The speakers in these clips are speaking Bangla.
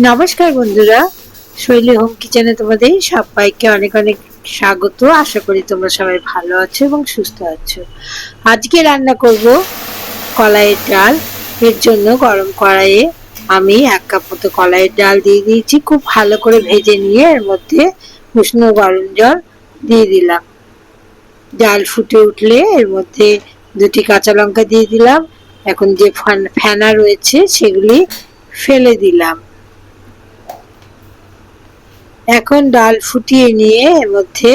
নমস্কার বন্ধুরা, শৈলী হোম কিচেনে তোমাদের সবাইকে অনেক অনেক স্বাগত। আশা করি তোমরা সবাই ভালো আছো এবং সুস্থ আছো। আজকে রান্না করব কলাইয়ের ডাল। এর জন্য গরম কড়াইয়ে আমি এক কাপ মতো কলাইয়ের ডাল দিয়ে দিয়েছি। খুব ভালো করে ভেজে নিয়ে এর মধ্যে উষ্ণ গরম জল দিয়ে দিলাম। ডাল ফুটে উঠলে এর মধ্যে দুটি কাঁচা লঙ্কা দিয়ে দিলাম। এখন যে ফেনা রয়েছে সেগুলি ফেলে দিলাম। এখন ডাল ফুটিয়ে নিয়ে এর মধ্যে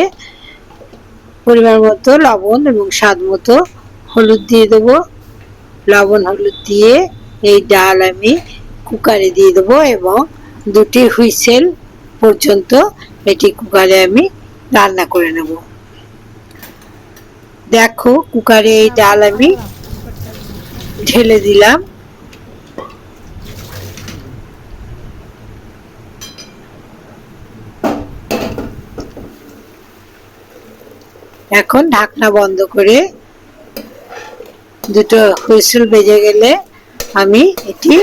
পরিমাণ মতো লবণ এবং স্বাদ মতো হলুদ দিয়ে দেবো। লবণ, হলুদ দিয়ে এই ডাল আমি কুকারে দিয়ে দেবো এবং দুটি হুইসেল পর্যন্ত এটি কুকারে আমি রান্না করে নেব। দেখো, কুকারে এই ডাল আমি ঢেলে দিলাম। এখন ঢাকনা বন্ধ করে দুটো হুইসেল বেজে গেলে আমি এটি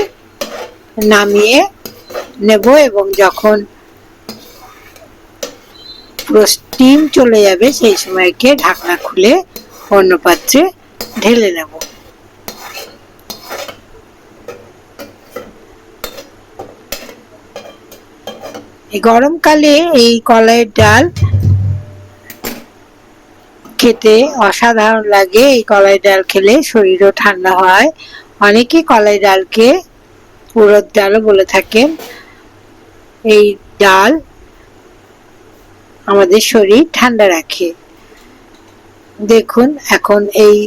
নামিয়ে নেব এবং যখন স্টিম চলে যাবে, সেই সময়কে ঢাকনা খুলে অন্য পাত্রে ঢেলে নেব। গরমকালে এই কলাইয়ের ডাল খেতে অসাধারণ লাগে। এই কলাই ডাল খেলে শরীরও ঠান্ডা হয়। অনেকে কলাই ডালকে উড়দ ডালও বলে থাকেন। এই ডাল আমাদের শরীর ঠান্ডা রাখে। দেখুন, এখন এই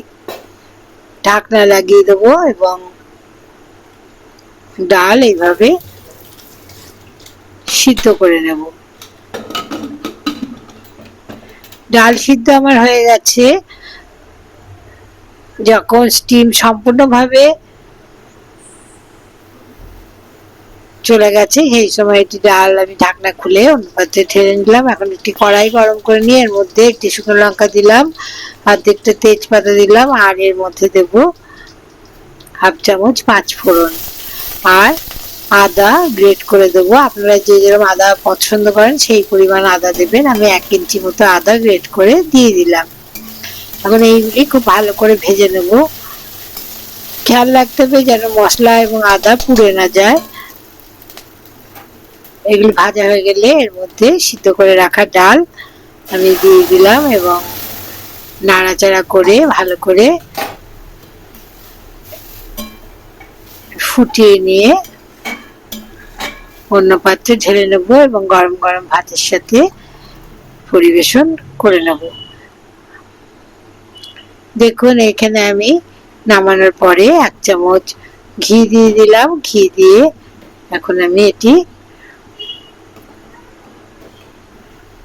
ঢাকনা লাগিয়ে দেবো এবং ডাল এইভাবে সিদ্ধ করে নেব। ডাল সিদ্ধ আমার হয়ে গেছে। যখন স্টিম সম্পূর্ণভাবে চলে গেছে, সেই সময় একটি ডাল আমি ঢাকনা খুলে অন্য পাত্রে ঠেলে নিলাম। এখন একটি কড়াই গরম করে নিয়ে এর মধ্যে একটি শুকনো লঙ্কা দিলাম আর অর্ধেকটা তেজপাতা দিলাম, আর এর মধ্যে দেব হাফ চামচ পাঁচ ফোড়ন। আর আদা গ্রেট করে দেবো। আপনারা যে যেরকম আদা পছন্দ করেন, সেই পরিমাণ আদা দেবেন। আমি এক ইঞ্চি মতো আদা গ্রেট করে দিয়ে দিলাম। এখন এইগুলি খুব ভালো করে ভেজে নেব। খেয়াল রাখতে হবে যেন মশলা এবং আদা পুড়ে না যায়। এগুলি ভাজা হয়ে গেলে এর মধ্যে সিদ্ধ করে রাখা ডাল আমি দিয়ে দিলাম এবং নাড়াচাড়া করে ভালো করে ফুটিয়ে নিয়ে অন্য পাত্রে ঢেলে নেব এবং গরম গরম ভাতের সাথে পরিবেশন করে নেব। দেখুন, এখানে আমি নামানোর পরে এক চামচ ঘি দিয়ে দিলাম। ঘি দিয়ে এখন আমি এটি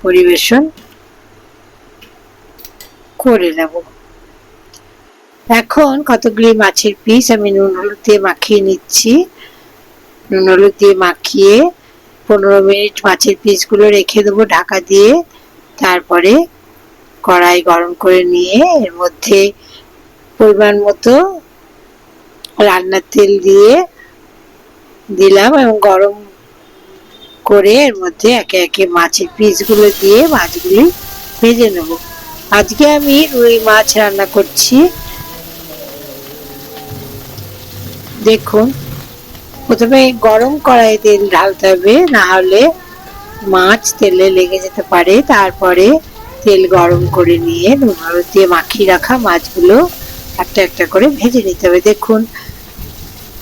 পরিবেশন করে নেব। এখন কতগুলি মাছের পিস আমি নুন, হলুদ দিয়ে মাখিয়ে নিচ্ছি। নুন হলুদ দিয়ে মাখিয়ে পনেরো মিনিট মাছের পিসগুলো রেখে দেবো ঢাকা দিয়ে। তারপরে কড়াই গরম করে নিয়ে এর মধ্যে পরিমাণ মতো রান্নার তেল দিয়ে দিলাম এবং গরম করে এর মধ্যে একে একে মাছের পিসগুলো দিয়ে মাছগুলি ভেজে নেব। আজকে আমি রুই মাছ রান্না করছি। দেখুন প্রথমে গরম কড়াই তেল ঢালতে হবে, না হলে মাছ তেলে লেগে যেতে পারে। তারপরে তেল গরম করে নিয়ে নুন হলুদ দিয়ে মাখিয়ে রাখা মাছগুলো একটা একটা করে ভেজে নিতে হবে। দেখুন,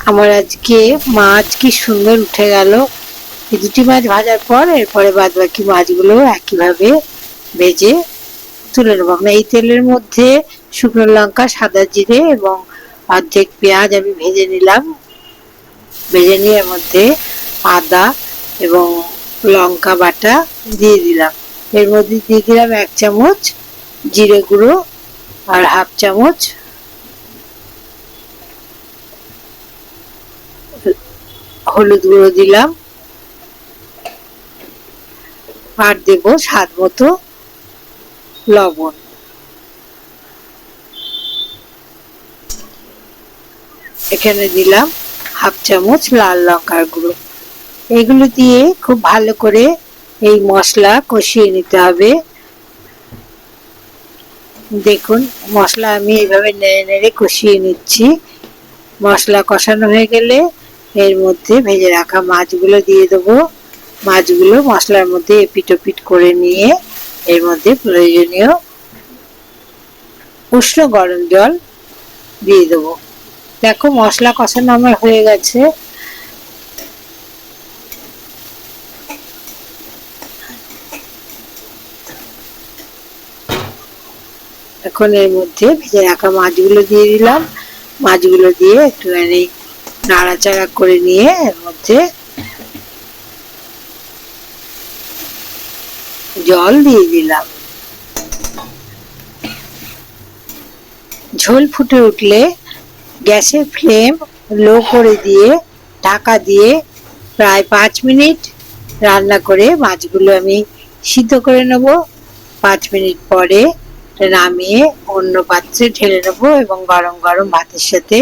আমার আজকে মাছ কি সুন্দর উঠে গেল। এই দুটি মাছ ভাজার পর এরপরে বাদ বাকি মাছগুলো একইভাবে ভেজে তুলে নেব। আমরা এই তেলের মধ্যে শুকনো লঙ্কা, সাদা জিরে এবং অর্ধেক পেঁয়াজ আমি ভেজে নিলাম। ভেজে নিয়ে এর মধ্যে আদা এবং লঙ্কা বাটা দিয়ে দিলাম। এর মধ্যে দিয়ে দিলাম এক চামচ জিরে গুঁড়ো আর হাফ চামচ হলুদ গুঁড়ো দিলাম। আর দেব স্বাদ মতো লবণ। এখানে দিলাম হাফ চামচ লাল লঙ্কার গুঁড়ো। এগুলো দিয়ে খুব ভালো করে এই মশলা কষিয়ে নিতে হবে। দেখুন, মশলা আমি এইভাবে নেড়ে নেড়ে কষিয়ে নিচ্ছি। মশলা কষানো হয়ে গেলে এর মধ্যে ভেজে রাখা মাছগুলো দিয়ে দেবো। মাছগুলো মশলার মধ্যে এপিট ওপিট করে নিয়ে এর মধ্যে প্রয়োজনীয় উষ্ণ গরম জল দিয়ে দেবো। দেখো মশলা কষানো আমার হয়ে গেছে। এখন এর মধ্যে ভেজে রাখা মাছগুলো দিয়ে দিলাম। মাছগুলো দিয়ে একটুখানি নাড়াচাড়া করে নিয়ে এর মধ্যে জল দিয়ে দিলাম। ঝোল ফুটে উঠলে গ্যাসের ফ্লেম লো করে দিয়ে, ঢাকা দিয়ে প্রায় পাঁচ মিনিট রান্না করে মাছগুলো আমি সিদ্ধ করে নেব। পাঁচ মিনিট পরে নামিয়ে অন্য পাত্রে ঢেলে নেব এবং গরম গরম ভাতের সাথে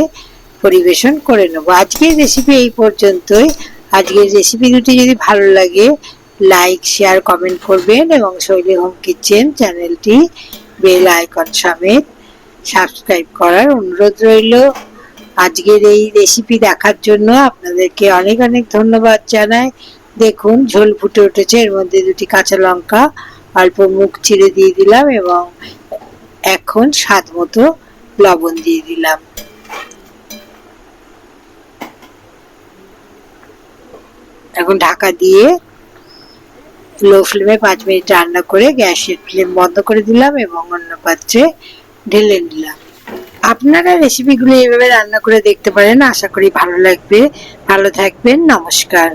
পরিবেশন করে নেব। আজকের রেসিপি এই পর্যন্তই। আজকের রেসিপি দুটি যদি ভালো লাগে লাইক শেয়ার কমেন্ট করবেন এবং শৈলী হোম কিচেন চ্যানেলটি বেল আইকন সমেত সাবস্ক্রাইব করার অনুরোধ রইল। আজকের এই রেসিপি দেখার জন্য আপনাদেরকে অনেক অনেক ধন্যবাদ জানাই। দেখুন, ঝোল ফুটে উঠেছে, এর মধ্যে দুটি কাঁচা লঙ্কা, অল্প মুখ চিড়ে দিয়ে দিলাম এবং এখন স্বাদ মতো লবণ দিয়ে দিলাম। এখন ঢাকা দিয়ে লো ফ্লেমে পাঁচ মিনিট রান্না করে গ্যাসের ফ্লেম বন্ধ করে দিলাম এবং অন্য পাত্রে ঢেলে নিলাম। আপনারা রেসিপিগুলো এইভাবে রান্না করে দেখতে পারেন। আশা করি ভালো লাগবে। ভালো থাকবেন। নমস্কার।